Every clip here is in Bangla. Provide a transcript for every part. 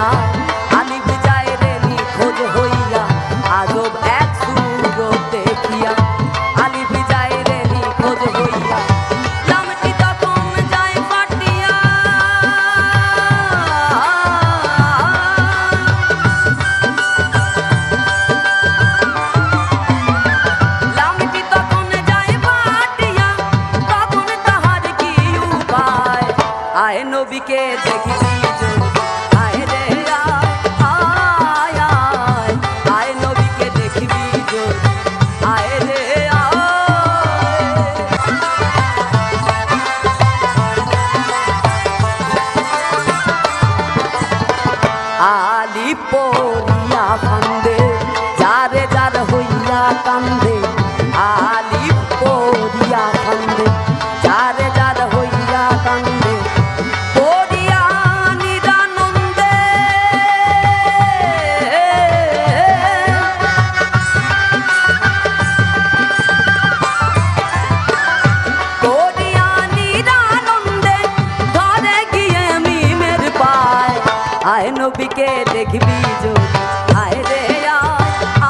দেখিয়া আমি বিজায় রে নিখোঁজ হইয়া, আজব এক সুর দেখিয়া, আমি বিজায় রে নিখোঁজ হইয়া লামটি তখন যায় ফাটিয়া। লামটি তখন যায় ফাটিয়া, তখন তাহার কি উপায়? আয় নবীকে দেখিবি নবীকে দেখবি যদি। আয় রে,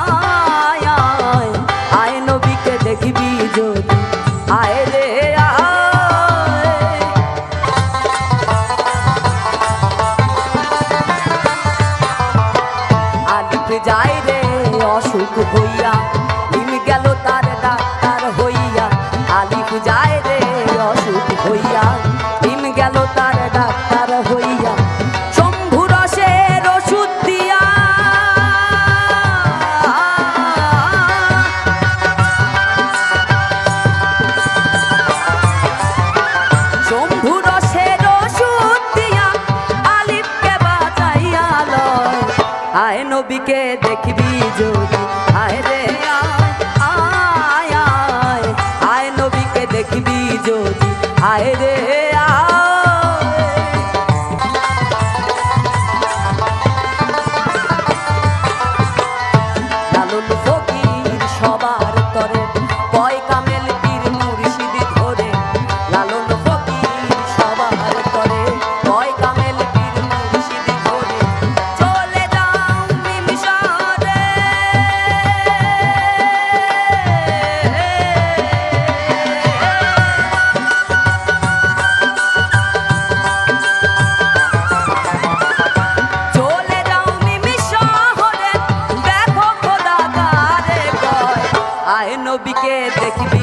আয় আয় নবীকে দেখবি আয় রে আলিপ রে, অসুখ হইয়া হিম গেল তার ডাক্তার হইয়া। আলিপ যায় রে, অসুখ হইয়া হিম গেল তার আয় নবীকে দেখবি যদি। আয় রে, আয় আয় আয় আয় নবীকে দেখবি যদি। আয় রে নবীকে দেখবি।